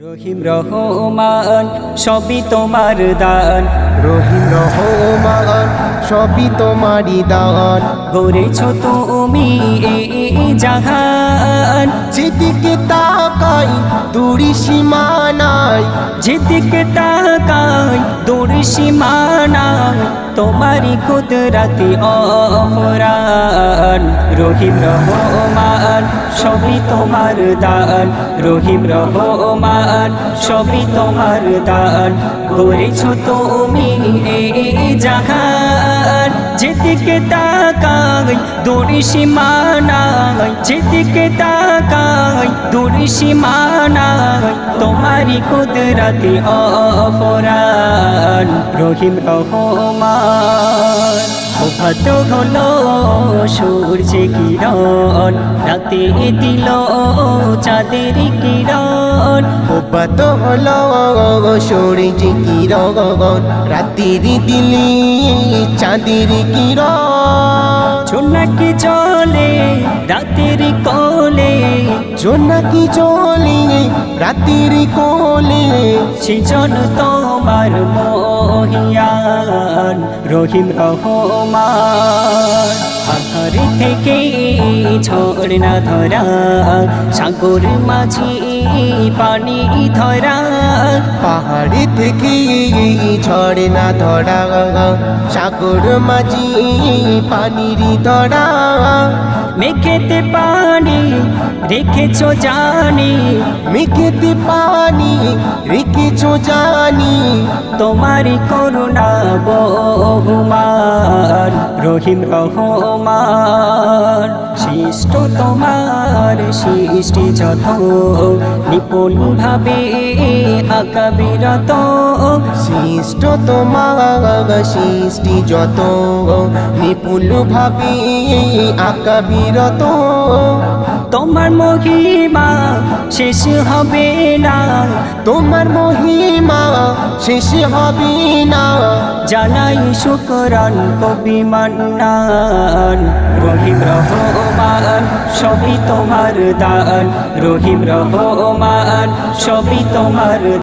রহিম রহমান সবই তোমার দান। রহিম রহমান সবই তোমারই দান। গড়েছ তুমি এই জাহান। যেদিকে তাকাই দূরি সীমানায় যেদিকে তাকাই দূর সীমানায় তোমারই কুদরাতি অফরান রহিম রহমান, সবই তোমার দান। রহিম রহমান, সবই তোমার দান। করেছ তুমি এই জাহান যেদিকে তাকাই, দূর সীমানায়। যেদিকে তাকাই, দূর সীমানায়। তোমারই কুদরাতি অফরান রহিম রহমান। ভাত হলো সূর্যে কিরণ রাতে দিল চাঁদের কিরণ। ওপাত হলো সূর্য কিরণ রাতির দিলি চাঁদের কিরণ। ঝোনাকি চলে রাতের কোলে। জোনাকি চলে রাতির কোলে। সেজন তোমার মহিয়ান রহিম রহমান। আধার থেকে ঝর্ণা ধরা, সাগর মাঝি পানি ধরা। পাহাড়ি থেকে ঝড়ে না ধরা, সাগর মাঝি পানির ধরা। মেঘেতে পানি রেখেছ জানি। মেঘেতে পানি রেখেছ জানি। তোমারই করুণা বহুমান রহিম রহমান। সৃষ্ট তোমার সৃষ্টি যত। নিপুণ ভাবে আকাবিরত সৃষ্ট তোমার সৃষ্টি যত। নিপুণ ভাবে আঁকা বিরত তোমার মহিমা শেষ হবে না। তোমার মহিমা শেষ হবি না। জানাই শুকরান কবি মান্নান। রহিম রহমান, সবই তোমার দান। রহিম রহমান, সবই তোমার